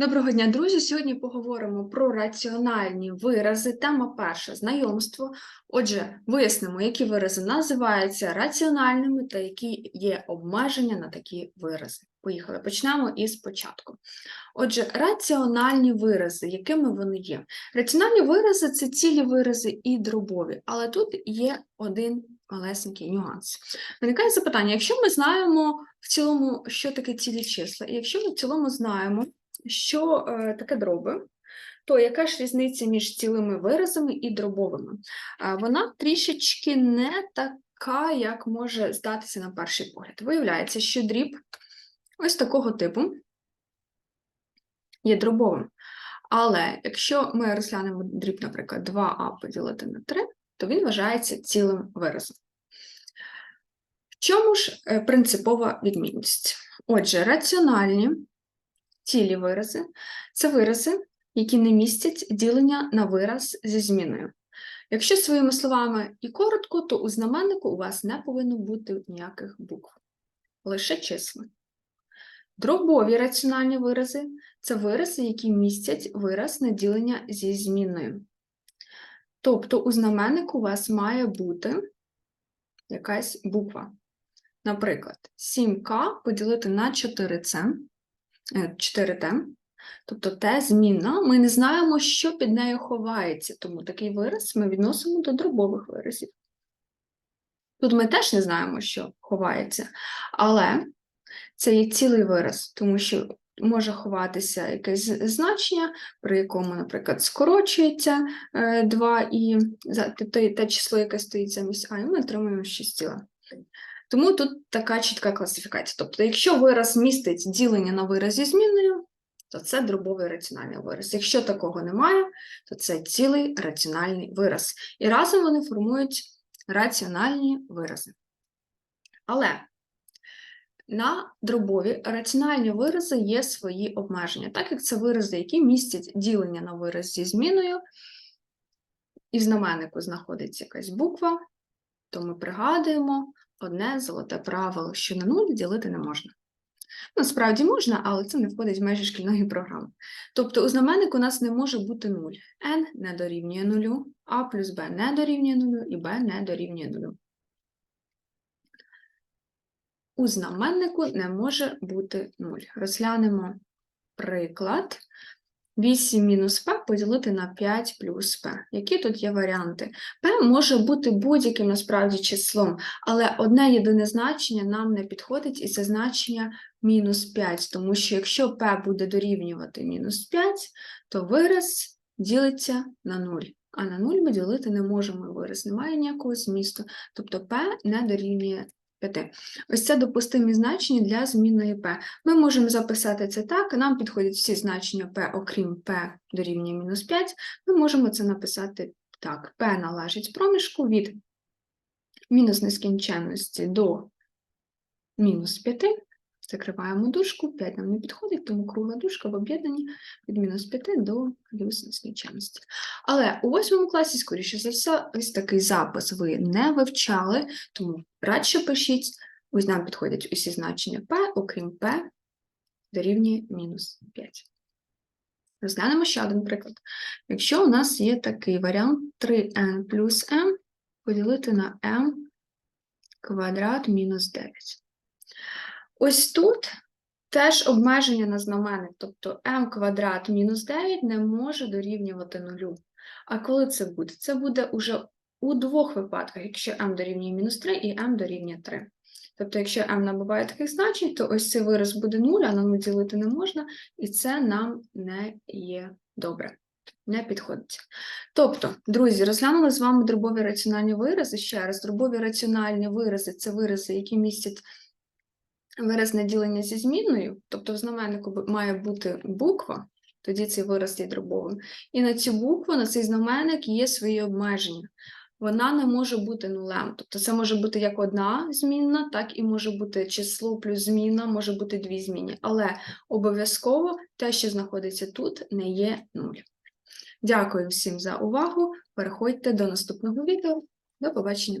Доброго дня, друзі! Сьогодні поговоримо про раціональні вирази. Тема перша знайомство. Отже, вияснимо, які вирази називаються раціональними та які є обмеження на такі вирази. Поїхали, почнемо із початку. Отже, раціональні вирази, якими вони є? Раціональні вирази це цілі вирази і дробові, але тут є один малесенький нюанс. Виникає запитання: якщо ми знаємо в цілому, що таке цілі числа, і якщо ми в цілому знаємо, що е, таке дроби, то яка ж різниця між цілими виразами і дробовими? Вона трішечки не така, як може здатися на перший погляд. Виявляється, що дріб ось такого типу є дробовим. Але якщо ми розглянемо дріб, наприклад, 2а поділити на 3, то він вважається цілим виразом. В чому ж е, принципова відмінність? Отже, раціональні цілі вирази це вирази, які не містять ділення на вираз зі зміною. Якщо своїми словами і коротко, то у знаменнику у вас не повинно бути ніяких букв, лише числа. Дробові раціональні вирази це вирази, які містять вираз на ділення зі зміною. Тобто у знаменнику у вас має бути якась буква. Наприклад, 7К поділити на 4С 4Т, е, тобто Т змінна, ми не знаємо, що під нею ховається, тому такий вираз ми відносимо до дробових виразів. Тут ми теж не знаємо, що ховається, але це є цілий вираз, тому що може ховатися якесь значення, при якому, наприклад, скорочується 2 е, і те число, яке стоїть замість А, і ми отримуємо 6 ціла. Тому тут така чітка класифікація. Тобто, якщо вираз містить ділення на вираз зі зміною, то це дробовий раціональний вираз. Якщо такого немає, то це цілий раціональний вираз. І разом вони формують раціональні вирази. Але на дробові раціональні вирази є свої обмеження, так як це вирази, які містять ділення на вираз зі зміною, і в знаменнику знаходиться якась буква, то ми пригадуємо одне золоте правило, що на нуль ділити не можна. Насправді можна, але це не входить в межі шкільної програми. Тобто у знаменнику у нас не може бути 0. n не дорівнює нулю, а плюс b не дорівнює нулю і b не дорівнює нулю. У знаменнику не може бути 0. Розглянемо приклад. 8 мінус П поділити на 5 плюс П. Які тут є варіанти? П може бути будь-яким насправді числом, але одне єдине значення нам не підходить, і це значення мінус 5, тому що якщо П буде дорівнювати мінус 5, то вираз ділиться на 0. А на 0 ми ділити не можемо вираз, немає ніякого змісту. Тобто П не дорівнює 5. Ось це допустимі значення для змінної p. Ми можемо записати це так, нам підходять всі значення p, окрім p дорівнює мінус 5. Ми можемо це написати так: p належить проміжку від мінус нескінченності до мінус 5. Закриваємо дужку, 5 нам не підходить, тому кругла дужка в об'єднанні від мінус 5 до плюс нескінченності. Але у восьмому класі, скоріше за все, ось такий запис ви не вивчали, тому радше пишіть, ось нам підходять усі значення p, окрім p, дорівнює мінус 5. Розглянемо ще один приклад. Якщо у нас є такий варіант 3n плюс m поділити на m квадрат мінус 9. Ось тут теж обмеження на знаменник, тобто m квадрат мінус 9 не може дорівнювати нулю. А коли це буде? Це буде уже у двох випадках, якщо m дорівнює мінус 3 і m дорівнює 3. Тобто, якщо m набуває таких значень, то ось цей вираз буде 0, а нам ділити не можна, і це нам не є добре. Не підходить. Тобто, друзі, розглянули з вами дробові раціональні вирази. Ще раз, дробові раціональні вирази це вирази, які містять виразне ділення зі зміною, тобто в знаменнику має бути буква, тоді цей вираз є дробовим. І на цю букву, на цей знаменник є свої обмеження. Вона не може бути нулем. Тобто це може бути як одна змінна, так і може бути число плюс зміна, може бути дві зміни. Але обов'язково те, що знаходиться тут, не є нуль. Дякую всім за увагу. Переходьте до наступного відео. До побачення!